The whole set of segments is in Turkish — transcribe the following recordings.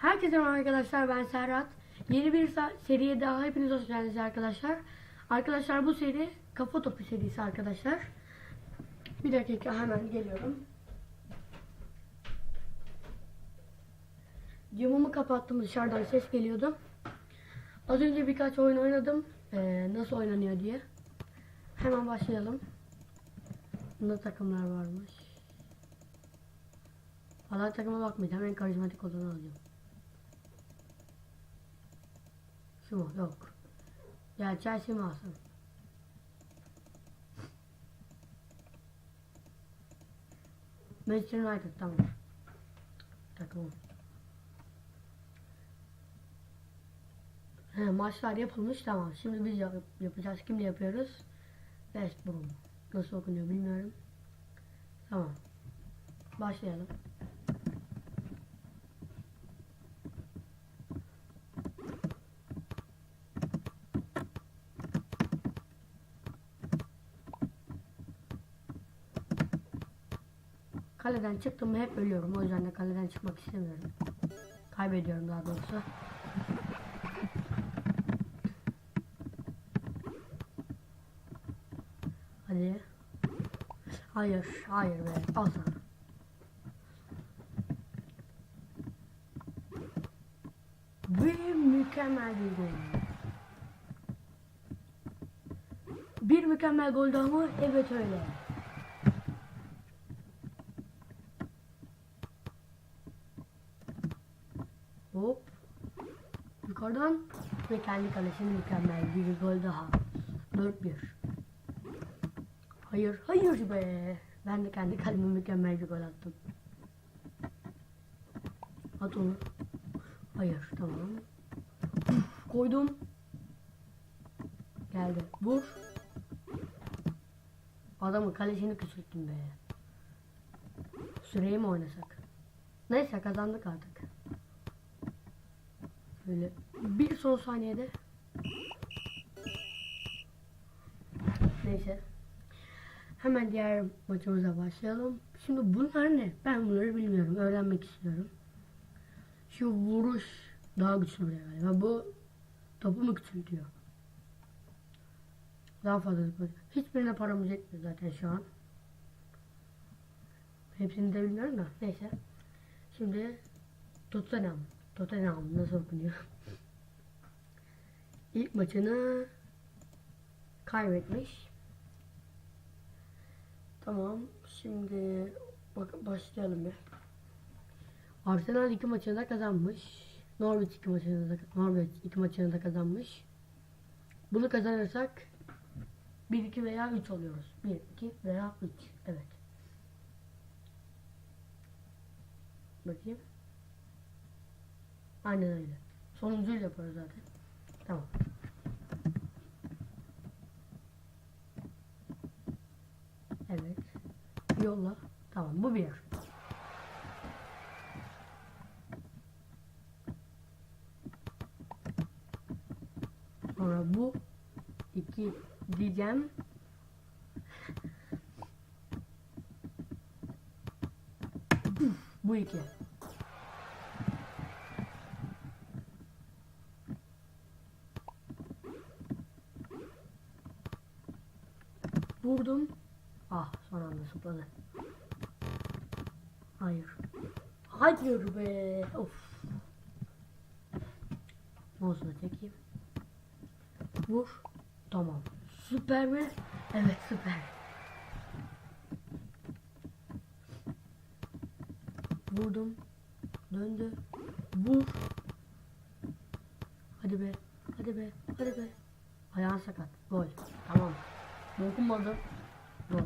Herkese merhaba arkadaşlar ben Serhat. Yeni bir seriye daha hepiniz hoş geldiniz arkadaşlar. Arkadaşlar bu seri kafa topu serisi arkadaşlar. Bir dakika hemen geliyorum. Camımı kapattım dışarıdan ses geliyordu. Az önce birkaç oyun oynadım. Ee, nasıl oynanıyor diye. Hemen başlayalım. Bunda takımlar varmış. Valla takıma bakmayacağım. En karizmatik olanı alacağım. Şu? Yok. Chelsea mi alsın? Manchester United tamam. Takımım. He, maçlar yapılmış tamam. Şimdi biz yap- yapacağız. Kimle yapıyoruz? West Brom. Nasıl okunuyor bilmiyorum. Tamam. Başlayalım. Kaleden çıktım mı hep ölüyorum. O yüzden de kaleden çıkmak istemiyorum. Kaybediyorum daha doğrusu. Hadi. Hayır, hayır be. Al sana. Ve mükemmel bir gol. Bir mükemmel gol daha mı? Evet öyle. Hop. Yukarıdan ve kendi kalesine mükemmel bir gol daha. 4-1. Hayır, hayır be. Ben de kendi kaleme mükemmel bir gol attım. At onu. Hayır, tamam. Uf, Koydum. Geldi. Vur. Adamın kalesini küçülttüm be. Süreyi mi oynasak? Neyse kazandık artık. Böyle bir son saniyede. Neyse. Hemen diğer maçımıza başlayalım. Şimdi bunlar ne? Ben bunları bilmiyorum. Öğrenmek istiyorum. Şu vuruş daha güçlü buraya galiba. Bu topu mu küçültüyor? Daha fazla zıplıyor. Hiçbirine paramız yetmiyor zaten şu an. Hepsini de bilmiyorum da. Neyse. Şimdi Tottenham. Tottenham nasıl okunuyor? İlk maçını kaybetmiş. Tamam. Şimdi bak başlayalım bir. Arsenal iki maçını da kazanmış. Norwich iki maçını da Norwich iki maçını da kazanmış. Bunu kazanırsak 1 2 veya 3 oluyoruz. 1 2 veya 3. Evet. Bakayım. Aynen öyle. Sonuncuyu yaparız zaten. Tamam. Evet. Yolla. Tamam bu bir. Sonra bu iki diyeceğim. bu iki. Vurdum. Ah son anda zıpladı. Hayır. Hayır be. Of. Mouse'la çekeyim. Vur. Tamam. Süper mi? Evet süper. Vurdum. Döndü. Vur. Hadi be. Hadi be. Hadi be. Ayağın sakat. Gol. Tamam. Dokunmadı. Gol.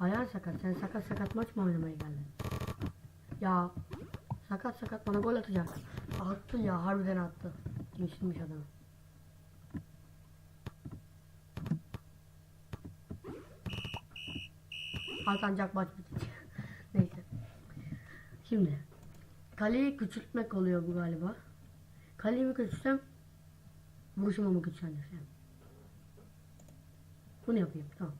Ayağın sakat. Sen sakat sakat maç mı oynamaya geldin? Ya sakat sakat bana gol atacak. Attı ya harbiden attı. Geçirmiş adamı. Hakan maç bitecek. Neyse. Şimdi kaleyi küçültmek oluyor bu galiba. Kaleyi mi küçültsem vuruşumu mu küçülteceğim? Bunu yapayım tamam.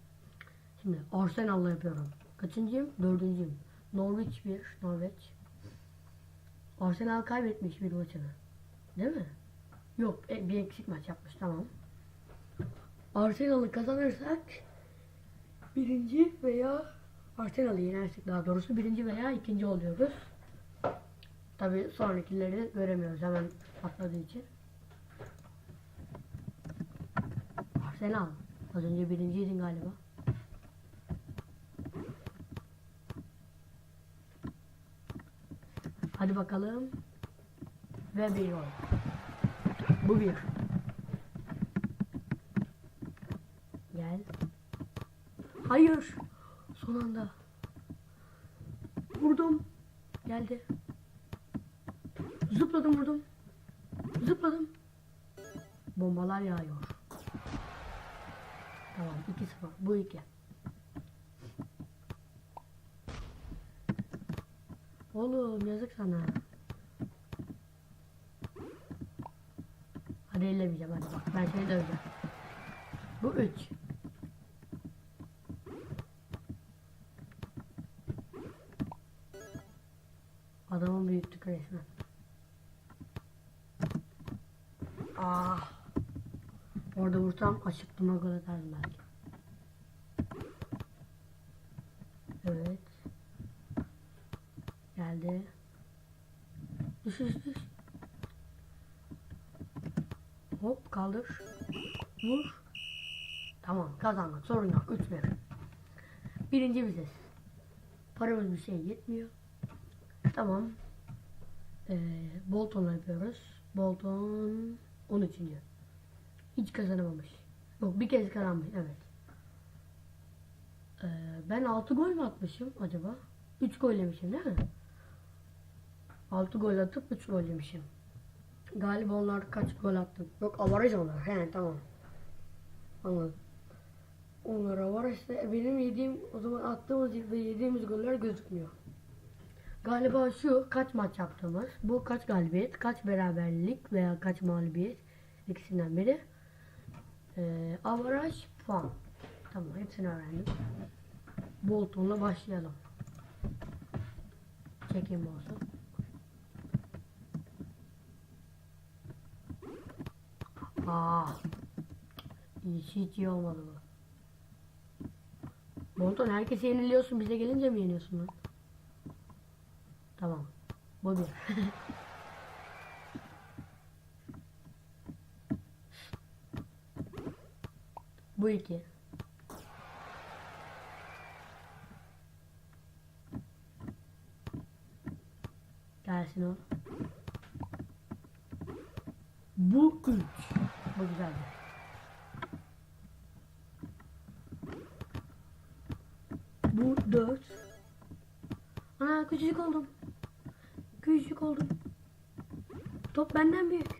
Şimdi Arsenal'la yapıyorum. Kaçıncıyım? Dördüncüyüm. Norwich 1, Norwich. Arsenal kaybetmiş bir maçını. Değil mi? Yok e, bir eksik maç yapmış tamam. Arsenal'ı kazanırsak birinci veya Arsenal'ı yenersek daha doğrusu birinci veya ikinci oluyoruz. Tabi sonrakileri göremiyoruz hemen atladığı için. Arsenal. Az önce birinciydin galiba. Hadi bakalım. Ve bir gol. Bu bir. Gel. Hayır. Son anda. Vurdum. Geldi. Zıpladım vurdum. Zıpladım. Bombalar yağıyor. Tamam 2-0. Bu 2. Oğlum yazık sana. Hadi ellemeyeceğim hadi bak ben seni döveceğim. Bu 3. Adamı büyüttük resmen. Ah. Açıklığıma gol atardım belki. Evet. Geldi. Düş düş. Hop kaldır. Vur. Tamam kazandık sorun yok 3-1. Birinci biziz. Paramız bir şey yetmiyor. Tamam. Ee, Bolton'la yapıyoruz. Bolton 13. Hiç kazanamamış. Yok bir kez kazanmış evet. Ee, ben 6 gol mü atmışım acaba? 3 gol yemişim değil mi? 6 gol atıp 3 gol yemişim. Galiba onlar kaç gol attı? Yok avaraj onlar. He tamam. Anladım. Onlar avaraj ise benim yediğim o zaman attığımız ve yediğimiz goller gözükmüyor. Galiba şu kaç maç yaptığımız, bu kaç galibiyet, kaç beraberlik veya kaç mağlubiyet ikisinden biri. Ee, avaraj puan. Tamam hepsini öğrendim. Bolton'la başlayalım. Çekeyim olsun. Aa, hiç, hiç iyi olmadı bu. Bolton herkese yeniliyorsun bize gelince mi yeniyorsun lan? Tamam. Bu bir. Bu iki. Gelsin o. Bu üç. Bu güzeldi. Bu dört. Ana küçücük oldum. Küçücük oldum. Top benden büyük.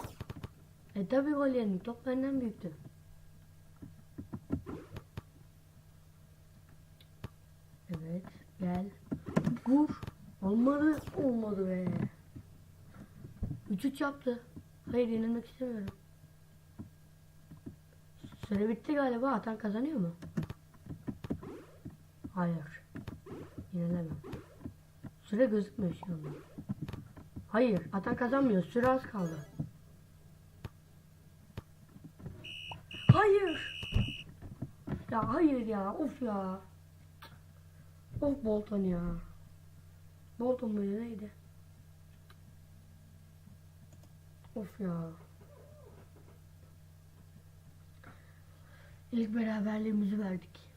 E tabi gol yedim. Top benden büyüktü. Evet. Gel. Vur. Olmadı be. 3-3 yaptı. Hayır yenilmek istemiyorum. Süre bitti galiba. Atan kazanıyor mu? Hayır. Yenilemem. Süre gözükmüyor şu. Hayır. Atan kazanmıyor. Süre az kaldı. Hayır. Ya hayır ya. Of ya. Of Bolton ya. Bolton muydu neydi? Of ya. İlk beraberliğimizi verdik.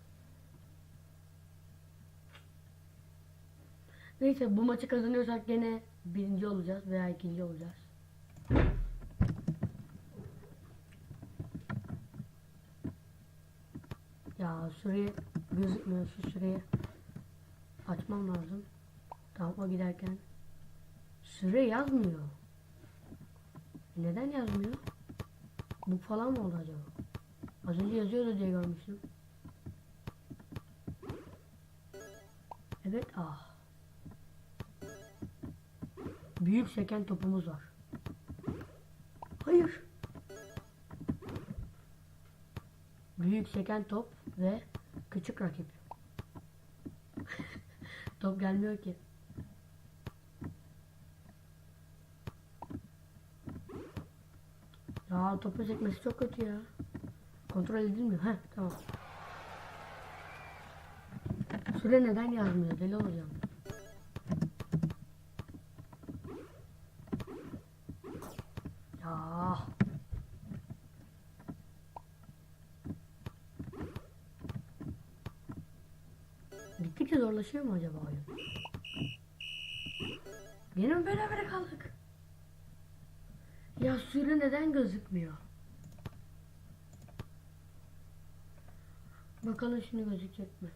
Neyse bu maçı kazanıyorsak gene birinci olacağız veya ikinci olacağız. Ya süre gözükmüyor şu süreyi açmam lazım. O giderken süre yazmıyor. Neden yazmıyor? Bu falan mı oldu acaba? Az önce yazıyordu diye görmüştüm. Evet ah. Büyük seken topumuz var. Hayır. Büyük seken top ve küçük rakip. top gelmiyor ki. Ya topu çekmesi çok kötü ya. Kontrol edilmiyor. Heh tamam. Süre neden yazmıyor? Deli olacağım. Ya. Gittikçe zorlaşıyor mu acaba oyun? Yine mi beraber kaldık? Süre neden gözükmüyor? Bakalım şimdi gözükecek mi?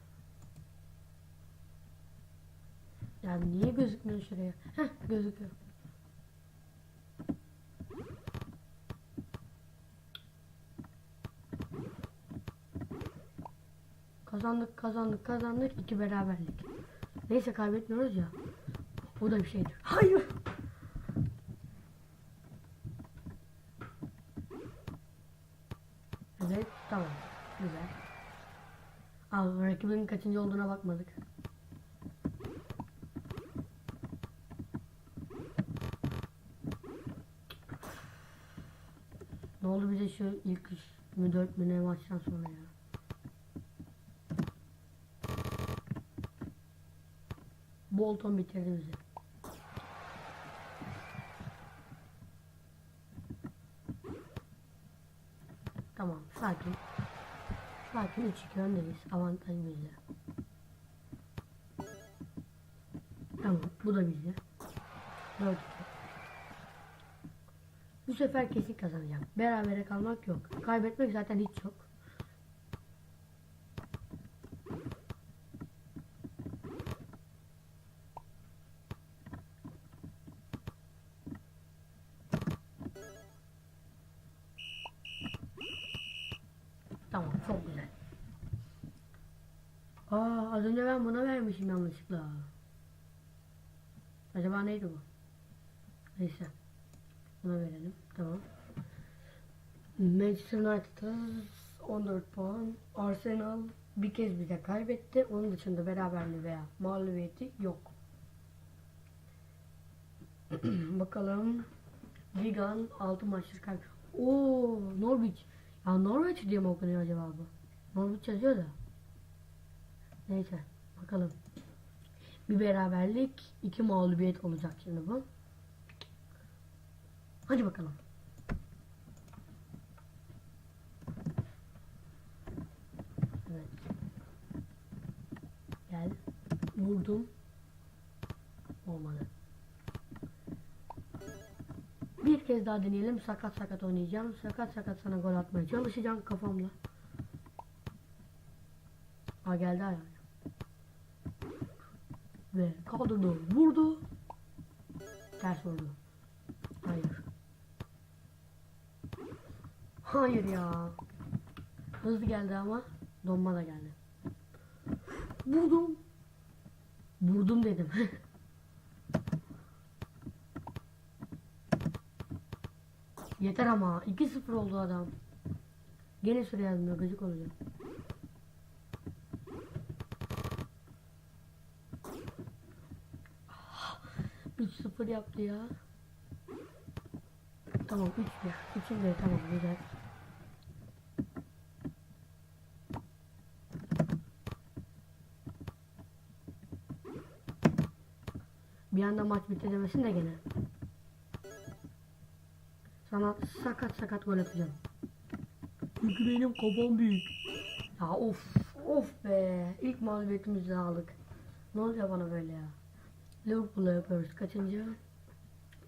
Ya niye gözükmüyor şuraya? Heh gözüküyor. Kazandık kazandık kazandık iki beraberlik. Neyse kaybetmiyoruz ya. Bu da bir şeydir. Hayır. Evet tamam. Güzel. Al rakibin kaçıncı olduğuna bakmadık. Ne oldu bize şu ilk üç mü dört mü ne maçtan sonra ya. Bolton bitirdi bizi. Tamam sakin. Sakin 3-2 öndeyiz. Avantaj Tamam bu da bizde. 4-2. Bu sefer kesin kazanacağım. Berabere kalmak yok. Kaybetmek zaten hiç yok. Tamam çok güzel. Aa az önce ben buna vermişim yanlışlıkla. Acaba neydi bu? Neyse. Buna verelim. Tamam. Manchester United 14 puan. Arsenal bir kez bize kaybetti. Onun dışında beraberliği veya mağlubiyeti yok. Bakalım. Wigan 6 maçtır kaybetti. Oo Norwich. Ya Norwich diye mi okunuyor acaba bu? Norwich yazıyor da. Neyse bakalım. Bir beraberlik, iki mağlubiyet olacak şimdi bu. Hadi bakalım. Evet. Gel. Vurdum. Olmadı. Bir kez daha deneyelim. Sakat sakat oynayacağım. Sakat sakat sana gol atmaya çalışacağım kafamla. Ha geldi ayağa. Ve kaldırdı. Vurdu. Ters vurdu. Hayır. Hayır ya. Hızlı geldi ama donma da geldi. Vurdum. Vurdum dedim. Yeter ama 2-0 oldu adam. Gene süre yazmıyor gıcık olacak. Ah, 3-0 yaptı ya. Tamam 3-1. İçinde tamam güzel. Bir anda maç bitti demesin de gene. Sana sakat sakat gol atacağım. Çünkü benim kafam büyük. Ya of of be. İlk mağlubiyetimizi aldık. Ne oluyor bana böyle ya? Liverpool'la yapıyoruz. Kaçıncı?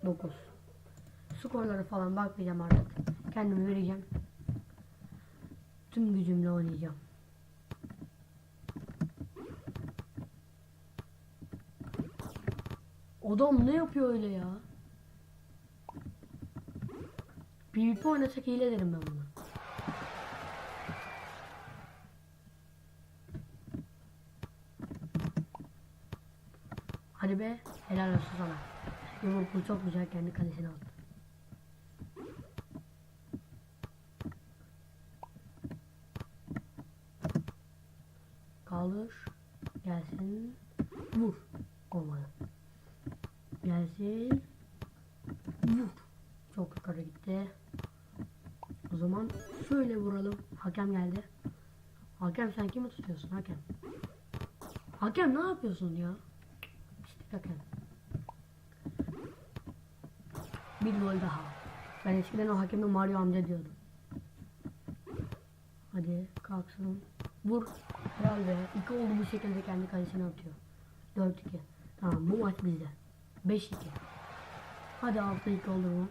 9. Skorlara falan bakmayacağım artık. Kendimi vereceğim. Tüm gücümle oynayacağım. Adam ne yapıyor öyle ya? PvP oynasak hile derim ben buna. Hadi be, helal olsun sana. Liverpool çok güzel kendi kalesine aldı. Kaldır. Gelsin. Vur. Olmadı. Gelsin. Vur. Çok yukarı gitti. böyle vuralım. Hakem geldi. Hakem sen kimi tutuyorsun hakem? Hakem ne yapıyorsun ya? Hakem. Bir gol daha. Ben eskiden o hakeme Mario amca diyordum. Hadi kalksın. Vur. Helal be. İki oldu bu şekilde kendi kalesine atıyor. 4-2. Tamam bu maç bizde. 5-2. Hadi 6-2 olur mu?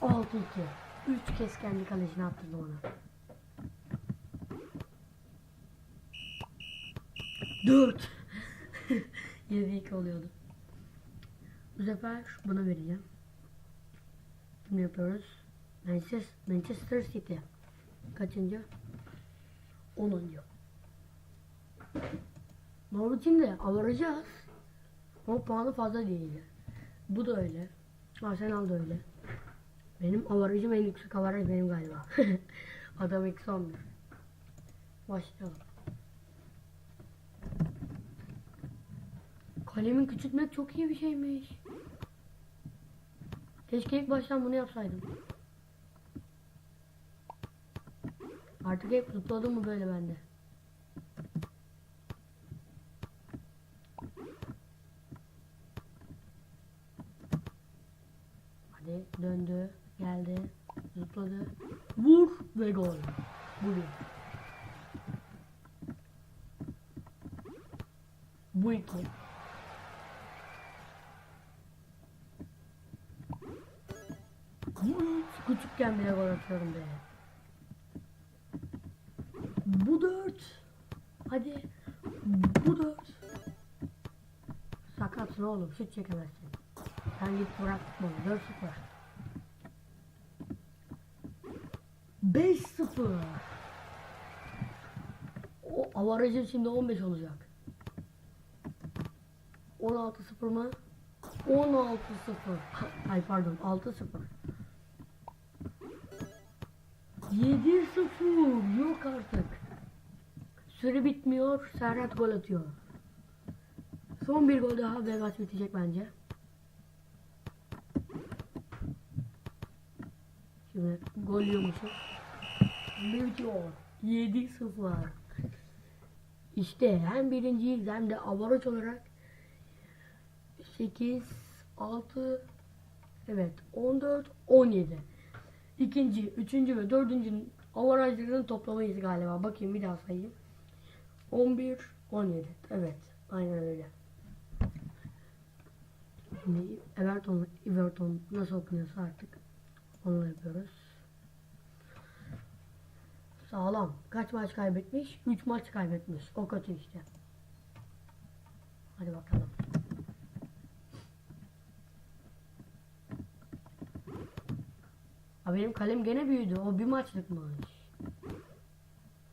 Altı iki. Üç kez kendi kalesine attırdı ona. Dört. Yedi iki oluyordu. Bu sefer buna vereceğim. Kim yapıyoruz? Manchester, Manchester City. Kaçıncı? Onuncu. Norwich'in de avaracağız. Ama puanı fazla değil. Bu da öyle. Arsenal da öyle. Benim avarajım en yüksek avaraj benim galiba. Adam eksi 11. Başlayalım. Kalemin küçültmek çok iyi bir şeymiş. Keşke ilk baştan bunu yapsaydım. Artık hep zıpladım mı böyle bende. Hadi döndü, geldi, zıpladı. Vur ve gol. Bu bir. Bu iki. Bu üç. Küçükken bile gol atıyorum be. Bu dört. Hadi. Bu dört. Sakatsın oğlum. Şut çekemezsin. Sen git bırak bunu. 4-0. 5-0. O avarajın şimdi 15 olacak. 16-0 mı? 16-0. Ay pardon 6-0. 7-0. Yok artık. Süre bitmiyor. Serhat gol atıyor. Son bir gol daha ve maç bitecek bence. Şimdi gol yiyormuşum. Bitiyor. 7-0. İşte hem birinciyiz hem de avaraj olarak 8, 6, evet 14, 17. İkinci, üçüncü ve dördüncünün avarajlarının toplamayız galiba. Bakayım bir daha sayayım. 11, 17. Evet, aynen öyle. Şimdi Everton, Everton nasıl okunuyorsa artık onu yapıyoruz. Sağlam. Kaç maç kaybetmiş? 3 maç kaybetmiş. O kötü işte. Hadi bakalım. Benim kalem gene büyüdü. O bir maçlıkmış.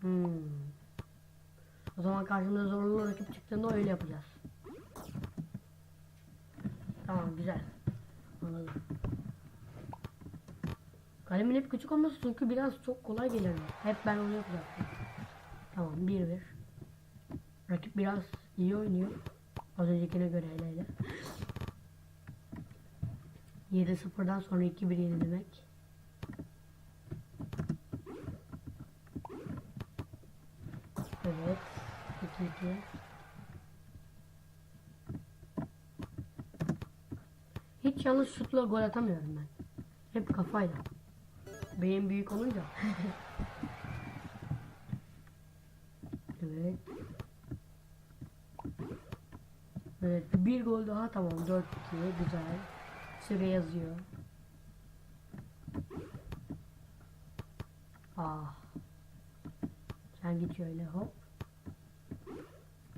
Hmm. O zaman karşımda zorlu rakip çıktığında öyle yapacağız. Tamam güzel. Anladım. Kalemin hep küçük olması çünkü biraz çok kolay gelir. Hep ben onu yapacaktım. Tamam 1-1. Rakip biraz iyi oynuyor. Az öncekine göre hele hele. 7-0'dan sonra 2-1 yenilmek. Evet. 2-2. Hiç yanlış şutla gol atamıyorum ben. Hep kafayla. Beyin büyük olunca. evet. Evet bir gol daha tamam 4-2 güzel. Süre yazıyor. Ah. Sen git şöyle hop.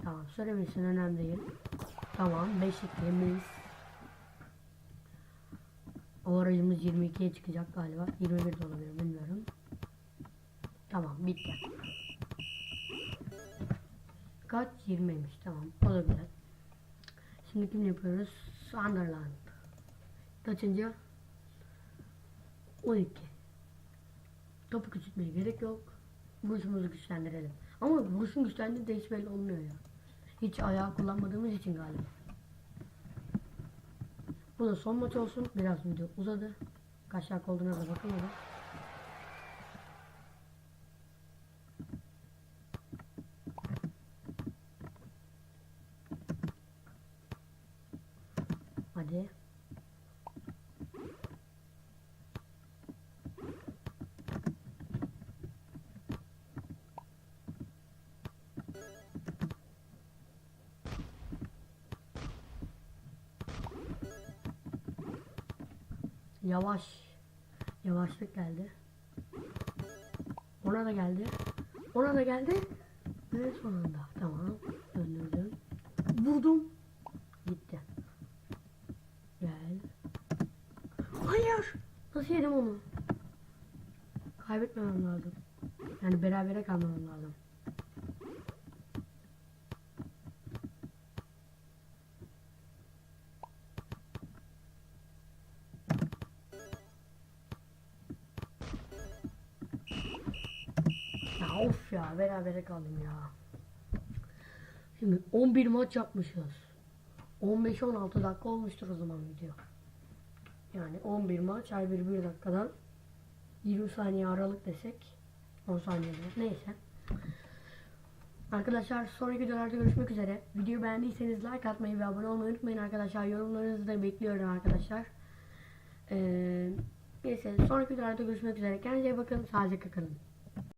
Tamam süre bilsin önemli değil. Tamam 5-2 mis. O aracımız 22'ye çıkacak galiba. 21 de olabilir bilmiyorum. Tamam bitti. Kaç? 20'ymiş tamam. O da güzel. Şimdi kim yapıyoruz? Sunderland. Kaçıncı? 12. Topu küçültmeye gerek yok. Vuruşumuzu güçlendirelim. Ama vuruşun güçlendiği de hiç belli olmuyor ya. Hiç ayağı kullanmadığımız için galiba. Bu da son maç olsun. Biraz video uzadı. Kaç dakika olduğuna da bakamadım. Hadi. Yavaş. Yavaşlık geldi. Ona da geldi. Ona da geldi. Ve sonunda. Tamam. Döndürdüm. Vurdum. Gitti. Gel. Hayır. Nasıl yedim onu? Kaybetmemem lazım. Yani berabere kalmam lazım. Ya berabere kaldım ya. Şimdi 11 maç yapmışız. 15-16 dakika olmuştur o zaman video. Yani 11 maç her biri 1 dakikadan 20 saniye aralık desek 10 saniye neyse. Arkadaşlar sonraki videolarda görüşmek üzere. Videoyu beğendiyseniz like atmayı ve abone olmayı unutmayın arkadaşlar. Yorumlarınızı da bekliyorum arkadaşlar. Ee, neyse sonraki videolarda görüşmek üzere. Kendinize bakın. Sağlıcakla kalın.